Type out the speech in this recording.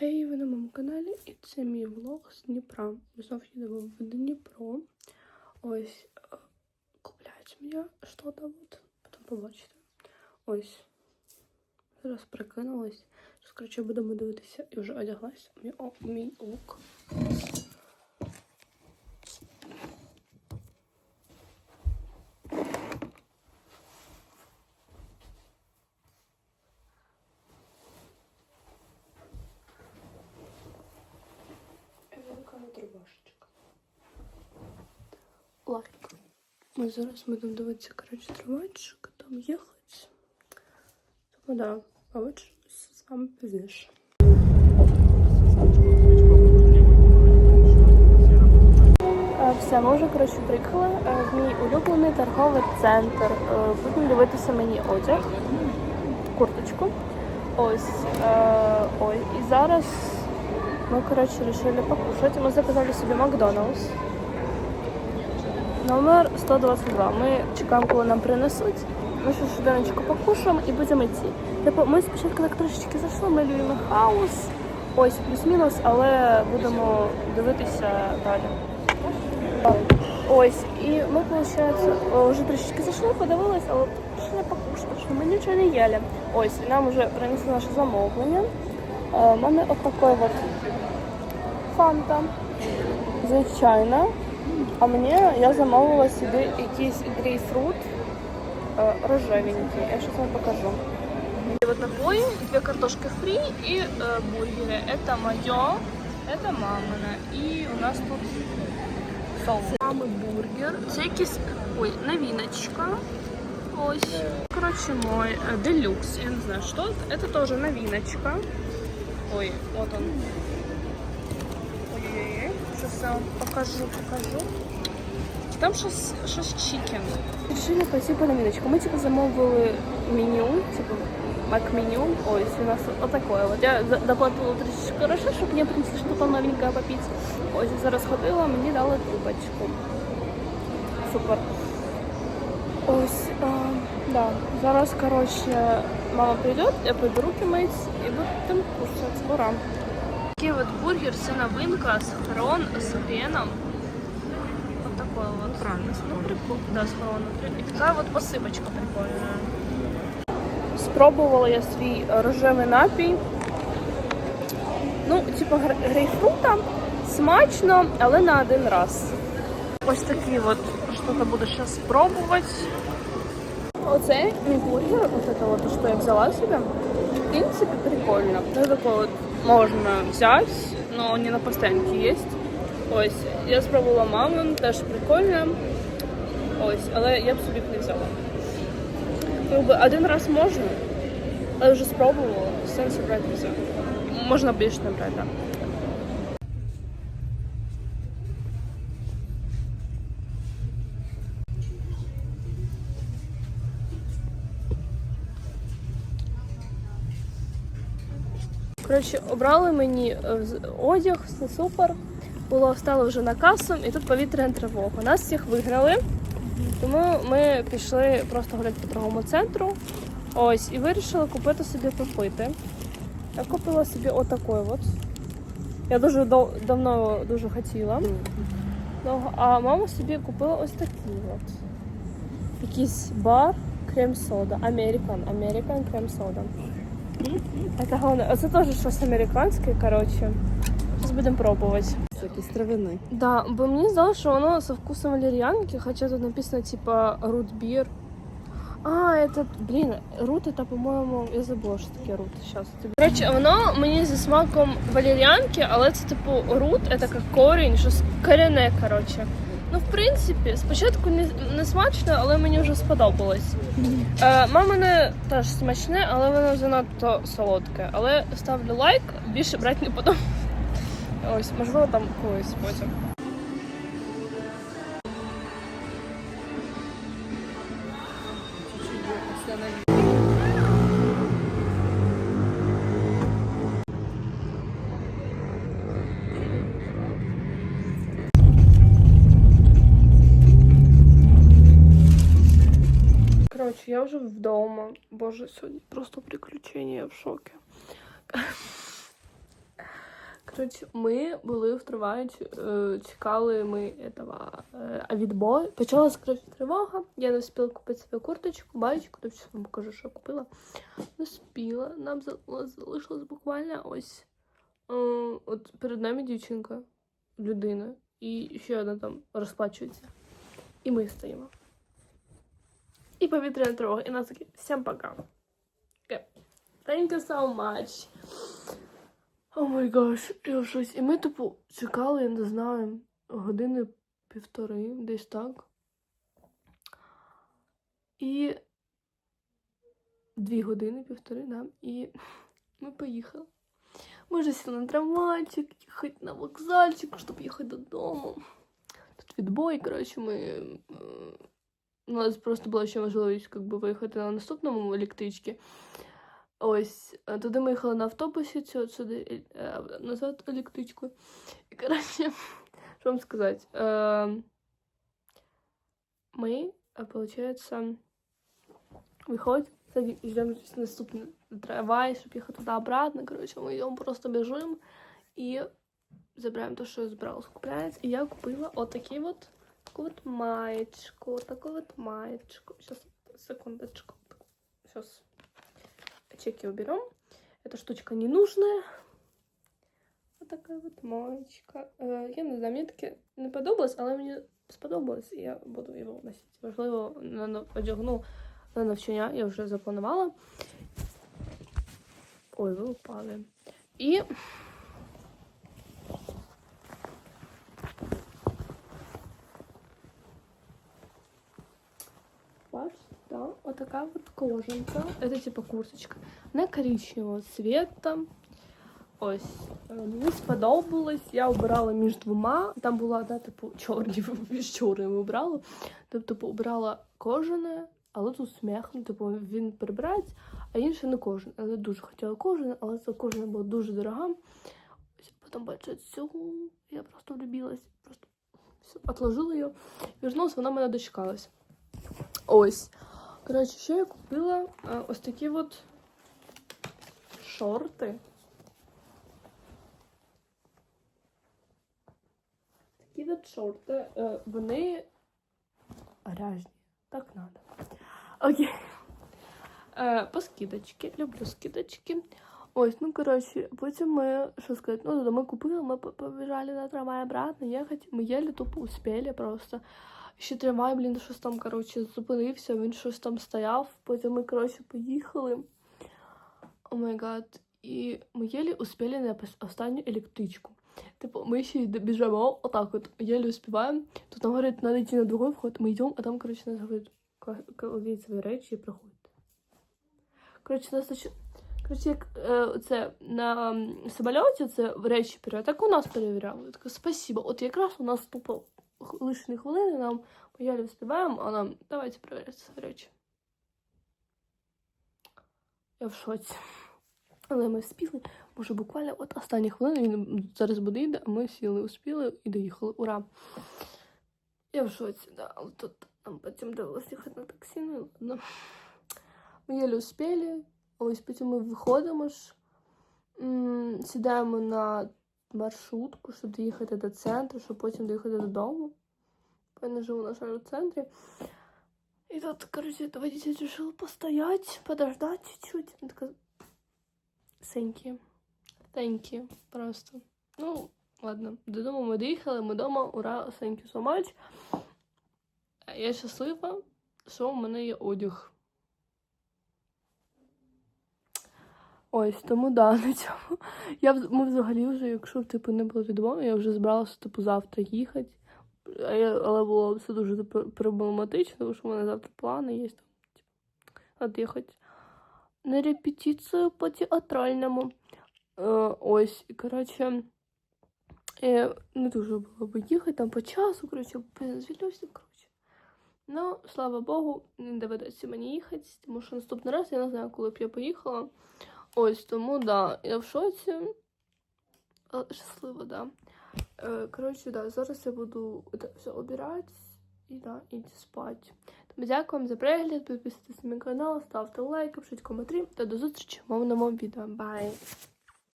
Гей, ви на моєму каналі, і це мій влог з Дніпра. Знов їдемо в Дніпро. Ось е, купляють мені щось, от, потім побачите. Ось. Зараз прикинулась. Зараз, коротше, будемо дивитися і вже одяглась. Мій, о, мій лук. Велика рубашечка. Лайк. Ми зараз будемо дивитися, коротше, тривачок, там їхати. Тому да, побачимося з вами пізніше. Е, Все, ми вже коротше приїхали е, в мій улюблений торговий центр. Е, Будемо дивитися мені одяг, курточку. Ось. Е, ой. І зараз ми, коротше, вирішили покушати. Ми заказали собі Макдоналдс. Номер 122. Ми чекаємо, коли нам принесуть. Ми ще швиденечко покушаємо і будемо йти. Типу, ми спочатку так трошечки зайшли, малюємо хаус. Ось плюс-мінус, але будемо дивитися далі. Ось, і ми, виходить, вже трішечки зайшли, подивилися, але не покушали, що ми нічого не їли. Ось, і нам вже принесли наше замовлення. Е, У мене от такий от фанта. Звичайно. А мені я замовила собі якийсь грейпфрут рожевенький. Я сейчас вам покажу. Вот напои, две картошки фри и э, бургеры. Это мое, это мамина. И у нас тут соус. Мами бургер. Якийсь, ой, новиночка. Ось. Короче, мой э, делюкс. Я не знаю, что это. Это тоже новиночка. Ой, вот он. Вам покажу, покажу. Там щось, щось чикен. Решили пойти по новиночку. Мы типа замовили меню, типа мак-меню. Ой, у нас вот такое вот. Я доплатила трішечки хорошо, щоб мені принесли щось новенькое попити. Ось я зараз ходила, мені дали трубочку. Супер. Ось, а, да. Зараз, короче, мама придет, я пойду руки мыть и будем кушать. Ура. Такий вот бургер, все новинка, схрон с хреном. Вот такой вот. Правильно, Ну, прикол. Да, с хроном. И такая вот посыпочка прикольная. Спробувала я свій рожевий напій. Ну, типу грейпфрута. Смачно, але на один раз. Ось такий от, що-то буду зараз спробувати. Оце мій бургер, вот это вот, что я взяла себе. В принципе, прикольно. Ну, такое вот можно взять, но не на постоянке есть. Ось, я спробувала мамин, теж прикольно. Ось, але я б собі не взяла. Якби один раз можна, але вже спробувала, сенсу брати не взяла. Можна більше не брати, Коротше, обрали мені е, одяг, все супер. Було встало вже на касу, і тут повітряна тривога. Нас всіх вигнали, тому ми пішли просто гуляти по торговому центру. Ось, і вирішили купити собі попити. Я купила собі отакий от. Я дуже дов- давно дуже хотіла. А мама собі купила ось такий от. Якийсь бар крем-сода. Американ. Американ крем-сода. Это головне. Це теж щось американське, коротше. Зараз будемо пробувати. Якісь травини. Да, бо мені здалося, що воно со вкусом валерьянки, хоча тут написано типа рут бир. А, это, блін, рут это, по-моєму, я забула, що таке рут. Сейчас. Коротше, воно мені зі смаком валерьянки, але це типу рут, це як корінь, щось коряне, коротше. В принципі, спочатку не, не смачно, але мені вже сподобалось. Е, мамине теж смачне, але воно занадто солодке. Але ставлю лайк, більше брати не буду. Ось, можливо, там когось потім. Я вже вдома. Боже, сьогодні просто приключення, я в шокі. Коротше, ми були в Триваючі, чекали ми этого, е, відбой. Почалась коротше, тривога. Я не встигла купити собі курточку, баєчку, тобто зараз вам покажу, що я купила. Не встигла. Нам залишилось буквально ось е, от перед нами дівчинка, людина, і ще одна там розплачується. І ми стоїмо. І повітряна тривога. І нас такі, всім пока. Thank you so much. О май гаш, я щось. І ми, типу, чекали, я не знаю, години півтори, десь так. І дві години, півтори, да. І ми поїхали. Ми вже сіли на трамвайчик, їхати на вокзальчик, щоб їхати додому. Тут відбой, коротше, ми. У нас просто була ще можливість как би, виїхати на наступному електричці. Ось, туди ми їхали на автобусі, цю, сюди е, назад електричкою. І, коротше, що вам сказати? Ми, виходить, виходимо, кстати, ждемо наступний трамвай, щоб їхати туди обратно. Коротше, ми йдемо просто біжимо і забираємо те, що збиралось купляється. І я купила отакий от, таку от маєчку, таку от маєчку. Сейчас, секундочку. Сейчас чеки уберем. Эта штучка не нужная. Вот такая вот маечка. Е, Я мені таке не подобалось, але мені сподобалось, і я буду його носити. Можливо, на- на- одягну на навчання, я вже запланувала. Ой, ви упали. І. Бачите, да, вот такая вот кожанка. Это типа курточка. Она коричневого цвета. Ось, е, мені сподобалось. Я обирала між двома. Там була, да, типу, чорні, між чорними обрала. Тобто обирала кожане, але тут сміх. Ну, типу, він прибирається, а інше не кожен. Але дуже хотіла кожен, але це кожен була дуже дорога. Ось, потім бачу цю. Я просто влюбилась. Просто все, отложила її. Вернулась, вона мене дочекалась. Ось. Коротше, ще я купила е, ось такі от шорти. Такі от шорти. е, Вони грязні. Так надо. Окей. Е, По скидочки. Люблю скидочки. Ось, ну коротше, потім ми, що сказати, ну, ми купили, ми по- побіжали на трамвай обратно їхати. Ми єлі тупо успіли просто. Ще трамвай, блін, щось там, коротше, зупинився, він щось там стояв. Потім ми, коротше, поїхали. О май гад. І ми єлі успіли на останню електричку. Типу, ми ще й біжимо, отак от, єлі успіваємо. Тут нам говорять, треба йти на другой вход, ми йдемо, а там, коротше, нас говорять, свої речі і проходьте. Коротше, нас ще... Коротше, як е, це на м, самольоті це речі перевіряють, так у нас перевіряли. Я така, спасибо. От якраз у нас тупо лишні хвилини, нам ми ялі вспіваємо, а нам давайте перевіряти речі. Я в шоці. Але ми спіли, може буквально от останні хвилини, він зараз буде йде, а ми сіли, успіли і доїхали. Ура! Я в шоці, да. Але тут нам потім довелося їхати на таксі, ну ладно. Ми єлі успіли, ось потім ми виходимо ж, сідаємо на маршрутку, щоб доїхати до центру, щоб потім доїхати додому. Я не живу, на жаль, у центрі. І тут, короче, этот водитель решил постоять, подождать чуть-чуть. Я така, thank you. Просто. Ну, ладно. Додому ми доїхали, ми вдома. Ура, thank you so much. Я щаслива, що у мене є одяг. Ось, тому да, на цьому. Я, ми взагалі вже, якщо типу, не було відомо, я вже збиралася типу, завтра їхати. Але було все дуже проблематично, тому що в мене завтра плани є там, типу, від'їхати на репетицію по театральному. Е, ось, і, коротше, е, не дуже було б їхати там по часу, коротше, звільнився, коротше. Ну, слава Богу, не доведеться мені їхати, тому що наступний раз я не знаю, коли б я поїхала. Ось тому, да, я в шоці. Але щаслива, да. Е, коротше, да, зараз я буду все обирати і да, іти спати. Тому дякую вам за перегляд, підписуйтесь на мій канал, ставте лайки, пишіть коментарі та до зустрічі в мовному відео. Бай!